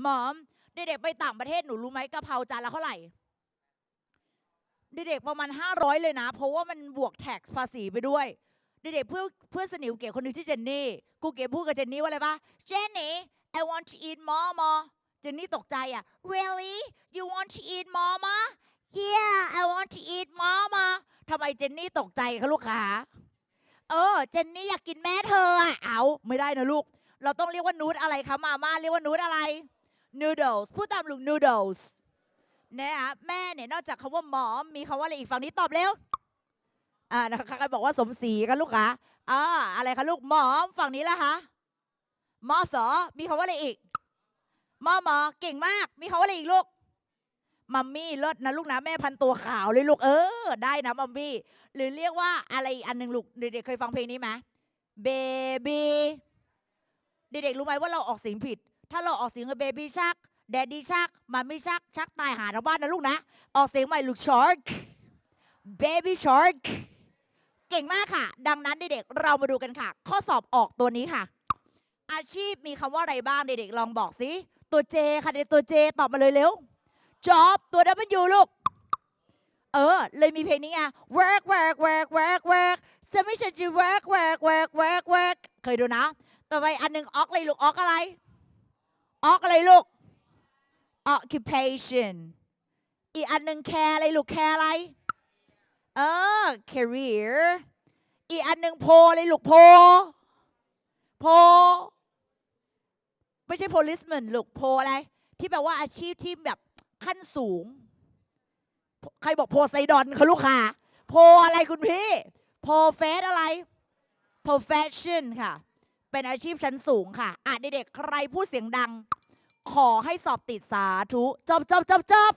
หมอมเด็กๆไปต่างประเทศหนูรู้ไหมกะเพราจานละเท่าไหร่เด็กๆประมาณ 500 เลยนะ เพราะว่ามันบวกแท็กภาษีไปด้วยเด็กๆเพื่อเพื่อนสนิทกูเก๋คนหนึงชื่อเจนนี่กูเก๋พูดกับเจนนี่ว่าอะไรปะเจนนี่ I want to eat more more เจนนี่ตกใจอะ really you want to eat more more yeah I want to eat more more ทำไมเจนนี่ตกใจคะลูกค้าเออเจนนี่อยากกินแม่เธออะเอาไม่ได้นะลูก เราต้องเรียกว่านูดอะไรคะมาม่าเรียกว่านูดอะไร noodles พูดตามลูก noodles นะคะแม่เนี่ยนอกจากคำว่าหมอมมีคำว่าอะไรอีกฝั่งนี้ตอบเร็วอ่านะคะใครบอกว่าสมศรีกันลูกคะอ่าอะไรคะลูกหมอมฝั่งนี้ละคะหมอสอมีคำว่าอะไรอีกหมอหมอเก่งมาก มีคำว่าอะไรอีกลูกมัมมี่เลิศนะลูกนะแม่พันตัวขาวเลยลูกเออ ได้นะมัมมี่หรือเรียกว่าอะไรอีกอันหนึ่งลูกเด็กๆเคยฟังเพลงนี้ไหมเบบีเด็กๆรู้ไหมว่าเราออกเสียงผิด ถ้าเราออกเสียงเบบี้ชักแดดดี้ชักมัมมี่ชักชักตายหาทั้งบ้านนะลูกนะ ออกเสียงใหม่ลูกชาร์ก baby shark เก่งมากค่ะ ดังนั้นเด็กๆเรามาดูกันค่ะ ข้อสอบออกตัวนี้ค่ะ อาชีพมีคำว่าอะไรบ้างเด็กๆลองบอกสิตัว J ค่ะเด็กตัว J ตอบมาเลยเร็ว job ตัว W ลูก เออ เลยมีเพลงนี้ไง work work work work work จะไม่ใช่จ work work work work work เคยดูนะ ต่อไปอันหนึ่งออกเลยลูกออกอะไร ออกอะไรลูก occupation อีกอันหนึ่งแคร์อะไรลูกแคร์อะไร เออ career อีกอันหนึ่งโพเลยลูกโพ โพ ไม่ใช่ policeman ลูกโพอะไร ที่แปลว่าอาชีพที่แบบขั้นสูง ใครบอกโพไซดอนคะลูกค้าโพอะไรคุณพี่ โพเฟสอะไร profession ค่ะ เป็นอาชีพชั้นสูงค่ะ อะเด็กๆใครพูดเสียงดัง ขอให้สอบติดสาธุจบจบจบจบ